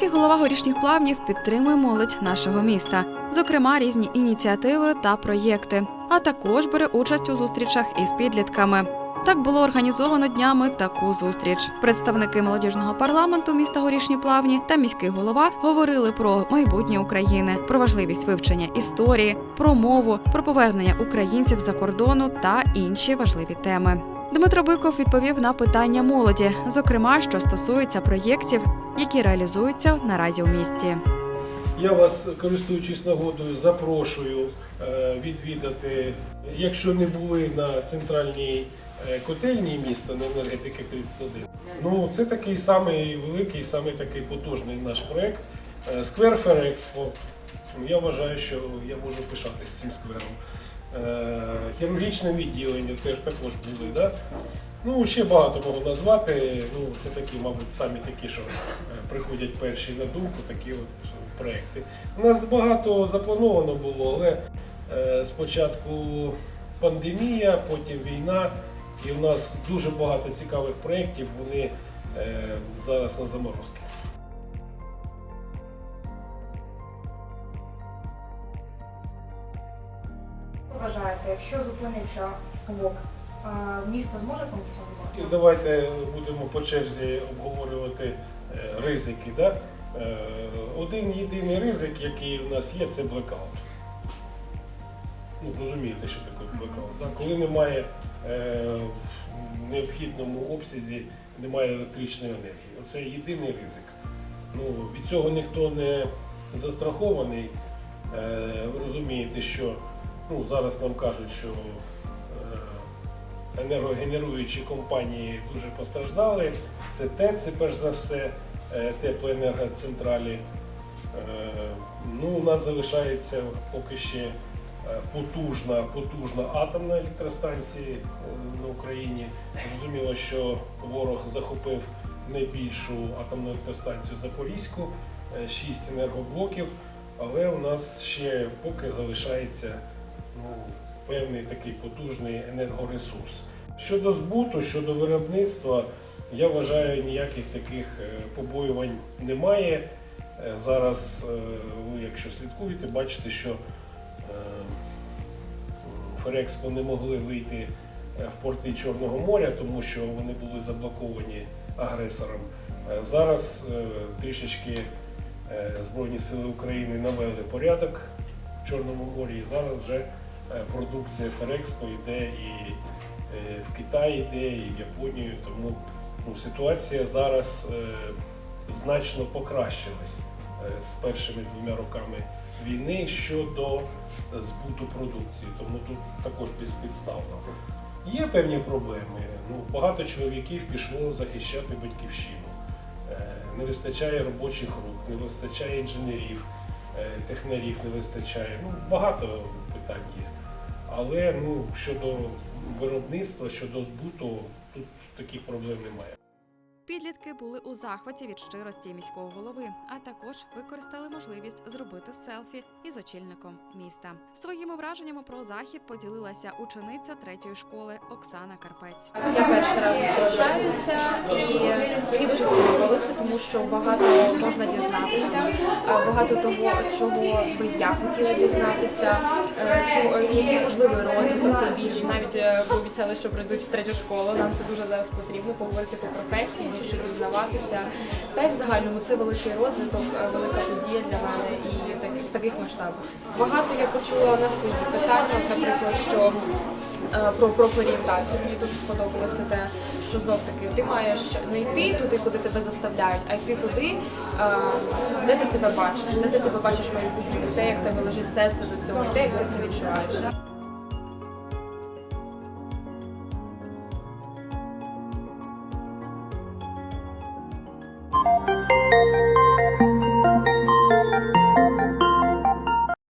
Міський голова горішніх плавнів підтримує молодь нашого міста, зокрема різні ініціативи та проєкти, а також бере участь у зустрічах із підлітками. Так було організовано днями таку зустріч. Представники молодіжного парламенту міста Горішні Плавні та міський голова говорили про майбутнє України, про важливість вивчення історії, про мову, про повернення українців за кордону та інші важливі теми. Дмитро Биков відповів на питання молоді, зокрема, що стосується проєктів, які реалізуються наразі у місті. Я вас, користуючись нагодою, запрошую е, відвідати, якщо не були на центральній е, котельні міста на енергетики 31. Ну, це такий самий великий, самий такий потужний наш проект. Е, Сквер Ферекспо. Я вважаю, що я можу пишатися цим сквером. Е, Хірургічне відділення теж також були. Да? Ну, ще багато можу назвати. Ну, це такі, мабуть, самі такі, що е, приходять перші на думку, такі от проекти. У нас багато заплановано було, але е, спочатку пандемія, потім війна, і в нас дуже багато цікавих проєктів, вони е, зараз на заморозки. Вважаєте, якщо зупиниться ВОК, місто зможе функціонувати? Давайте будемо по черзі обговорювати е, ризики. Да? Е, Один єдиний ризик, який у нас є, це блекаут. Ну, розумієте, що таке блекаут. Да? Коли немає е, в необхідному обсязі, немає електричної енергії. Оце єдиний ризик. Ну, від цього ніхто не застрахований. Ви розумієте, що ну, зараз нам кажуть, що е, енергогенеруючі компанії дуже постраждали. Це ТЕЦ, перш за все, е, теплоенергоцентралі. Е, Ну, у нас залишається поки ще потужна, потужна атомна електростанція на Україні. Зрозуміло, що ворог захопив найбільшу атомну електростанцію Запорізьку, 6 енергоблоків, але у нас ще поки залишається ну, певний такий потужний енергоресурс. Щодо збуту, щодо виробництва, я вважаю, ніяких таких е, побоювань немає. Е, Зараз е, ви, якщо слідкуєте, бачите, що Ферекспо не могли вийти в порти Чорного моря, тому що вони були заблоковані агресором. Зараз трішечки Збройні Сили України навели порядок в Чорному морі, і зараз вже продукція Ферекспо йде і е, в Китай йде, і в Японію. Тому ну, ситуація зараз е, значно покращилась е, з першими двома роками війни щодо збуту продукції. Тому тут також безпідставно. Є певні проблеми. Ну, багато чоловіків пішло захищати батьківщину. Е, Не вистачає робочих рук, не вистачає інженерів, е, технарів не вистачає. Ну, багато питань є. Але ну, щодо виробництва, щодо збуту, тут таких проблем немає. Підлітки були у захваті від щирості міського голови, а також використали можливість зробити селфі із очільником міста. Своїми враженнями про захід поділилася учениця третьої школи Оксана Карпець. Я перший раз зустрічаюся і мені дуже сподобалося, тому що багато можна дізнатися, багато того, чого би я хотіла дізнатися, е, який можливий розвиток найбільше. Навіть е, пообіцяли, що прийдуть в третю школу. Нам це дуже зараз потрібно поговорити по професії, більше дізнаватися. Та й в загальному це великий розвиток, е, велика подія для мене і в таких масштабах. Багато я почула на свої питання, наприклад, що е, про профорієнтацію. Мені дуже сподобалося те, що знов таки ти маєш не йти туди, куди тебе заставляють, а йти туди, де ти себе бачиш, де ти себе бачиш в майбутньому, те, як тебе лежить серце до цього, те, як ти це відчуваєш.